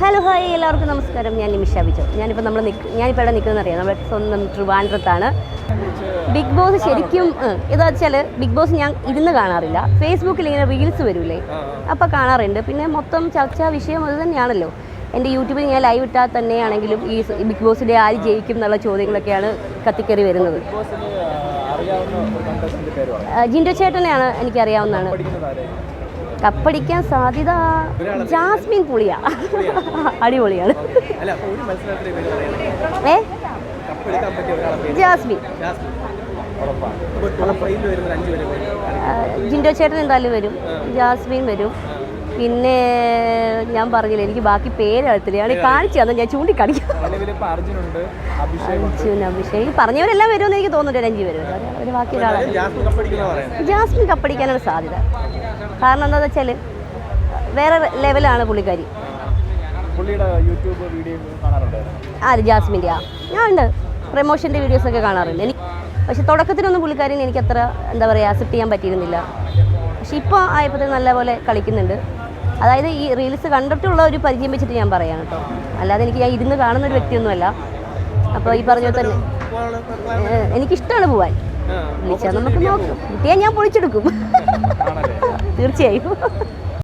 Hello hi എല്ലാവർക്കും നമസ്കാരം. ഞാൻ നിമിഷ ബിജോ. ഞാനിപ്പോൾ നമ്മൾ നിൽക്ക് ഞാനിപ്പോൾ ഇവിടെ നിൽക്കുന്നത് അറിയാം. നമ്മുടെ സ്വന്തം ട്രിവാൻഡ്രത്താണ്. ബിഗ് ബോസ് ശരിക്കും എന്താ വെച്ചാൽ ബിഗ് ബോസ് ഞാൻ ഇരുന്ന് കാണാറില്ല. ഫേസ്ബുക്കിൽ ഇങ്ങനെ റീൽസ് വരൂലേ. അപ്പോൾ കാണാറുണ്ട്. പിന്നെ മൊത്തം ചർച്ചാ വിഷയം അത് തന്നെയാണല്ലോ. എന്റെ യൂട്യൂബിൽ ഞാൻ ലൈവ് ഇട്ടാൽ തന്നെയാണെങ്കിലും ഈ ബിഗ് ബോസിന്റെ ആര് ജയിക്കും എന്നുള്ള ചോദ്യങ്ങളൊക്കെയാണ് കത്തിക്കറി വരുന്നത്. ജിൻഡോ ചേട്ടനെയാണ് എനിക്കറിയാവുന്നതാണ്. കപ്പടിക്കാൻ സാധ്യത ജാസ്മിൻ പുളിയാ. അടിപൊളിയാണ്. ഏ? ജാസ്മിൻ. ജിൻഡോ ചേട്ടൻ എന്തായാലും വരും. ജാസ്മിൻ വരും. പിന്നെ ഞാൻ പറഞ്ഞില്ല എനിക്ക് ബാക്കി പേര് അടുത്തില്ല ഞാൻ കാണിച്ചു തന്നെ ഞാൻ ചൂണ്ടിക്കാണിക്കും. അഭിഷേക് അർജുൻ അഭിഷേക്. ഈ പറഞ്ഞവരെല്ലാം വരുമെന്ന് എനിക്ക് തോന്നുന്നുണ്ട് രഞ്ജി വരും ഒരു ബാക്കി ഒരാളാണ്. ജാസ്മിൻ കപ്പടിക്കാനാണ് സാധ്യത. കാരണം എന്താണെന്ന് വെച്ചാൽ വേറെ ലെവലാണ് പുള്ളിക്കാരി. ആര്? ജാസ്മിന്റെ ആ ഞാൻ ഉണ്ട്. പ്രമോഷന്റെ വീഡിയോസൊക്കെ കാണാറുണ്ട്. എനിക്ക് പക്ഷെ തുടക്കത്തിനൊന്നും പുള്ളിക്കാരിനെ എനിക്ക് അത്ര എന്താ പറയുക അക്സെപ്റ്റ് ചെയ്യാൻ പറ്റിയിരുന്നില്ല. പക്ഷെ ഇപ്പോൾ ആയപ്പോഴത്തേക്ക് നല്ലപോലെ കളിക്കുന്നുണ്ട്. അതായത് ഈ റീൽസ് കണ്ടിട്ടുള്ള ഒരു പരിചയം വെച്ചിട്ട് ഞാൻ പറയാം കേട്ടോ. അല്ലാതെ എനിക്ക് ഞാൻ ഇരുന്ന് കാണുന്ന ഒരു വ്യക്തിയൊന്നുമല്ല. അപ്പോൾ ഈ പറഞ്ഞ പോലെ തന്നെ എനിക്കിഷ്ടമാണ് പോവാൻ. വിളിച്ചാൽ നമുക്ക് നോക്കാം. കിട്ടിയാൽ ഞാൻ പൊളിച്ചെടുക്കും. തീർച്ചയായും.